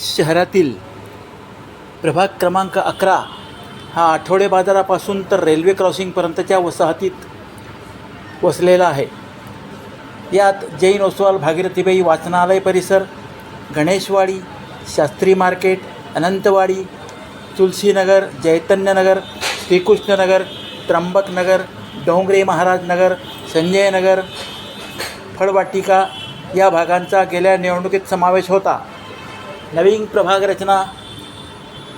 शहरातील प्रभाग क्रमांक अकरा हा आठवडे बाजारापासून तर रेल्वे क्रॉसिंगपर्यंतच्या वसाहतीत वसलेला आहे. यात जैन ओसवाल भागीरथीबाई वाचनालय परिसर गणेशवाडी शास्त्री मार्केट अनंतवाडी तुलसीनगर चैतन्यनगर श्रीकृष्णनगर त्र्यंबकनगर डोंगरे महाराज नगर संजय नगर फळवाटिका या भागांचा गेल्या निवडणुकीत समावेश होता. नवीन प्रभाग रचना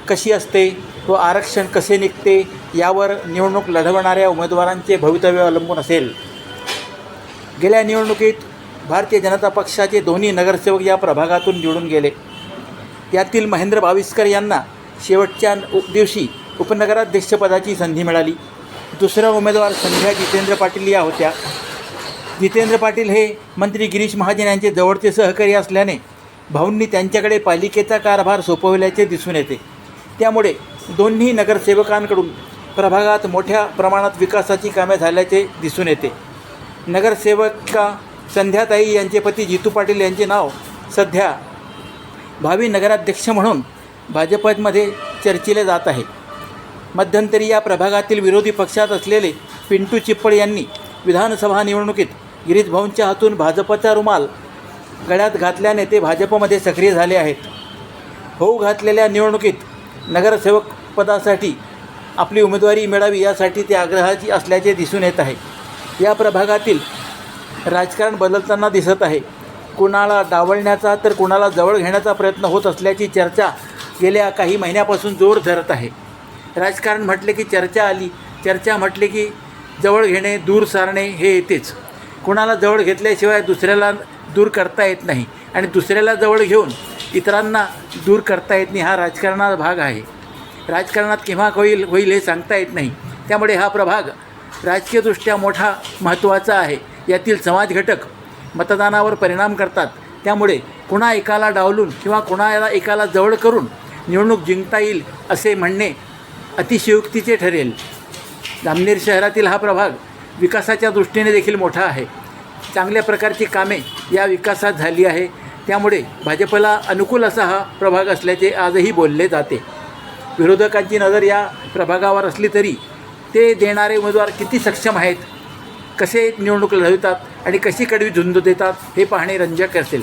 कशी असते व आरक्षण कसे निघते यावर निवडणूक लढवणाऱ्या उमेदवारांचे भवितव्य अवलंबून असेल. गेल्या निवडणुकीत भारतीय जनता पक्षाचे दोन्ही नगरसेवक या प्रभागातून निवडून गेले. यातील महेंद्र बाविस्कर यांना शेवटच्या दिवशी उपनगराध्यक्षपदाची संधी मिळाली. दुसरा उमेदवार संध्या जितेंद्र पाटील या होत्या. जितेंद्र पाटील हे मंत्री गिरीश महाजन यांचे जवळचे सहकारी असल्याने भाऊंनी त्यांच्याकडे पालिकेचा कारभार सोपवल्याचे दिसून येते. त्यामुळे दोन्ही नगरसेवकांकडून प्रभागात मोठ्या प्रमाणात विकासाची कामे झाल्याचे दिसून येते. नगरसेवका संध्याताई यांचे पती जितू पाटील यांचे नाव सध्या भावी नगराध्यक्ष म्हणून भाजपमध्ये चर्चिले जात आहे. मध्यंतरी या प्रभागातील विरोधी पक्षात असलेले पिंटू चिप्पळ यांनी विधानसभा निवडणुकीत गिरीश भाऊंच्या हातून भाजपचा रुमाल गळ्यात घातल्याने ते भाजपमध्ये सक्रिय झाले आहेत. होऊ घातलेल्या निवडणुकीत नगरसेवक पदासाठी आपली उमेदवारी मिळावी यासाठी ते आग्रहाची असल्याचे दिसून येत आहे. या प्रभागातील राजकारण बदलताना दिसत आहे. कुणाला डावलण्याचा तर कुणाला जवळ घेण्याचा प्रयत्न होत असल्याची चर्चा गेल्या काही महिन्यापासून जोर धरत आहे. राजकारण म्हटले की चर्चा आली चर्चा म्हटले की जवळ घेणे दूर सारणे हे येतेच. कुणाला जवळ घेतल्याशिवाय दुसऱ्याला दूर करता येत नाही. आणि दुसऱ्याला जवळ घेऊन इतरांना दूर करता येत नाही हा राजकारणाचा भाग आहे. राजकारणात केव्हा होईल होईल हे सांगता येत नाही. त्यामुळे हा प्रभाग राजकीयदृष्ट्या मोठा महत्त्वाचा आहे. यातील समाज घटक मतदानावर परिणाम करतात. त्यामुळे कुणा एकाला डावलून किंवा कुणाला एकाला जवळ करून निवडणूक जिंकता येईल असे म्हणणे अतिशयोक्तीचे ठरेल. जामनेर शहरातील हा प्रभाग विकासाच्या दृष्टीने देखील मोठा आहे. चांगल्या प्रकारची कामे या विकासात झाली आहे. त्यामुळे भाजपला अनुकूल असा हा प्रभाग असल्याचे आजही बोलले जाते. विरोधकांची नजर या प्रभागावर असली तरी ते देणारे उमेदवार किती सक्षम आहेत कसे निवडणूक लढवितात आणि कशी कडवी झुंज देतात हे पाहणे रंजक असेल.